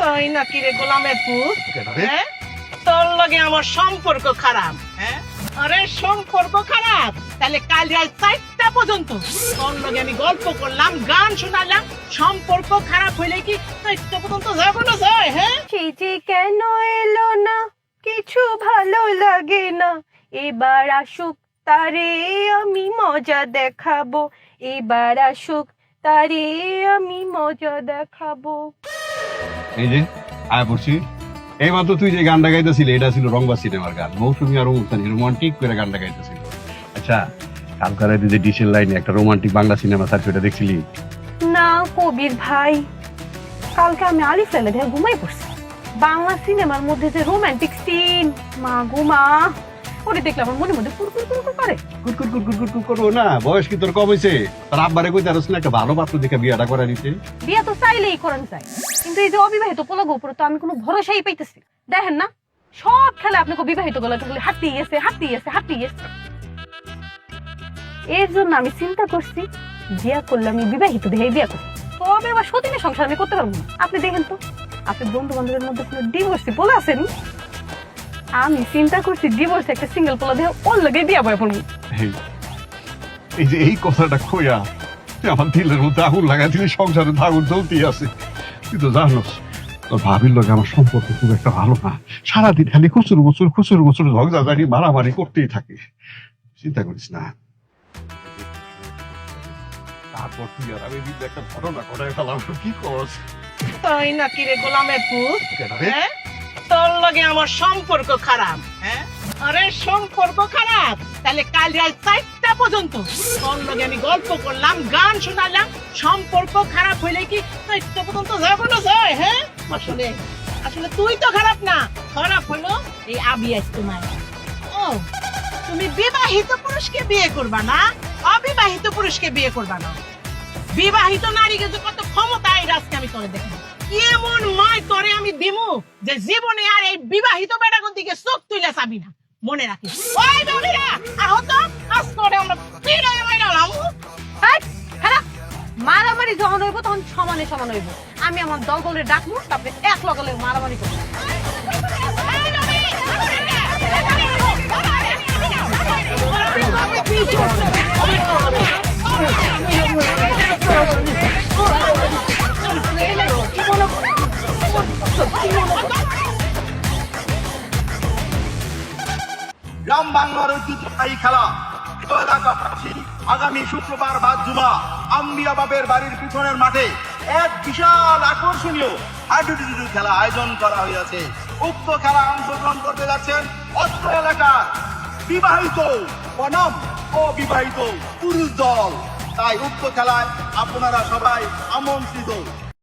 তাই নাকি রে গোলামের পুত? রে? হ্যাঁ? তোর লগে আমার সম্পর্ক খারাপ হ্যাঁ? আরে সম্পর্ক খারাপ? তাহলে কাল রাত চারটা পর্যন্ত তোর লগে আমি গল্প করলাম গান শোনালাম সম্পর্ক খারাপ হইলে কি চারটা পর্যন্ত যাব না যায় হ্যাঁ যে কেন এলো না? কিছু ভালো লাগে না। এবার আসুক তারে আমি মজা দেখাবো। এবার আসুক তারে আমি মজা দেখাবো। এই যে, আয় পড়ছি। এই মাত্র তুই যে গানটা গাইতেছিলি, এটা ছিল রংবা সিনেমার গান। মৌসুমী আর অনুষ্ঠানি রোমান্টিক করে গানটা গাইতেছিল। আচ্ছা কালকার যে ডিসেল লাইনে একটা রোমান্টিক বাংলা সিনেমা থাকছে ওটা দেখছিলি? না, কবির ভাই, কালকে আমি আলিফ লাইলা দেখে ঘুমাই পড়ছি। বাংলা সিনেমার মধ্যে যে রোমান্টিক সিন মা গুমা ওরে দেখলে আমার মনে মধ্যে পুরপুর পুরপুর করে। করব না বয়স কি তোর কম হয়েছে তোর আব্বারে কই তারস না একটা ভালো পাত্র দেখে বিয়াটা করে নিতে বিয়া তো চাইলেই করেন চাই কিন্তু এই যে অবিবাহিত তো আমি কোনো ভরসাই পাইতেছি দেখেন না সব খেলা আপনাকে বিবাহিত গেছে গেছে গেছে এর জন্য আমি চিন্তা করছি বিয়া করলে আমি বিবাহিত দেখে বিয়া করি তবে আবার সতীনের সংসার আমি করতে পারব না। আপনি দেখেন তো আপনি বন্ধু বান্ধবের মধ্যে কোনো ডিভোর্সি পোলা আছেন আমি চিন্তা করছি ডিভোর্স একটা সিঙ্গেল পোলা দেখে ওর লগে বিয়া বয় পড়ব এই- যে এই কথাটা খোয়া তুই আমার দিলের মধ্যে আগুন লাগাই দিলি সংসারে আগুন জ্বলতেই আছে। তুই তো জানোস তোর ভাবির লোক আমার সম্পর্ক খুব একটা ভালো না। সারাদিন খালি খুচুর মুচুর খুচুর মারামারি করতেই থাকে। চিন্তা করিস না। তারপর তুই আর আমি একটা ঘটনা ঘটায় ফেলাম কি করস তাই নাকি রে গোলামের পুত? হ্যাঁ? তোর লগে আমার সম্পর্ক খারাপ। হ্যাঁ? আরে সম্পর্ক খারাপ? তাহলে কাল রাত চারটা পর্যন্ত তোর লগে আমি গল্প করলাম গান শোনালাম সম্পর্ক খারাপ হইলে কি চারটা পর্যন্ত যাব না যায় হ্যাঁ? আসলে আসলে তুই তো খারাপ না খারাপ হলো এই আবিয়াস তোমার। ও তুমি বিবাহিত পুরুষকে বিয়ে করবা না? অবিবাহিত পুরুষকে বিয়ে করবা না। বিবাহিত নারীকে যে কত ক্ষমতা এই রাজকে আমি করে দেখি তরে আমি যে জীবনে আর এই বিবাহিত বেটাগুন দিকে চোখ তুইলে চাবি না? মনে রাখিস। ওই বাবিরা, আহত। আজ আমরা মারামারি যখন হইব তখন সমানে সমান হইব। আমি আমার দলবলের ডাকবো, তারপরে এক লগালে মারামারি করব। গ্রাম বাংলার ঐতিহ্যবাহী খেলা। আগামী শুক্রবার বাদ জুমা। আম্বিয়া বাবের বাড়ির পিছনের মাঠে এক বিশাল আকর্ষণীয় হাডুডুডু খেলা আয়োজন করা হয়েছে। উক্ত খেলা অংশগ্রহণ করতে যাচ্ছেন অত্র এলাকার বিবাহিত বনাম অবিবাহিত পুরুষ দল। তাই উক্ত খেলায় আপনারা সবাই আমন্ত্রিত।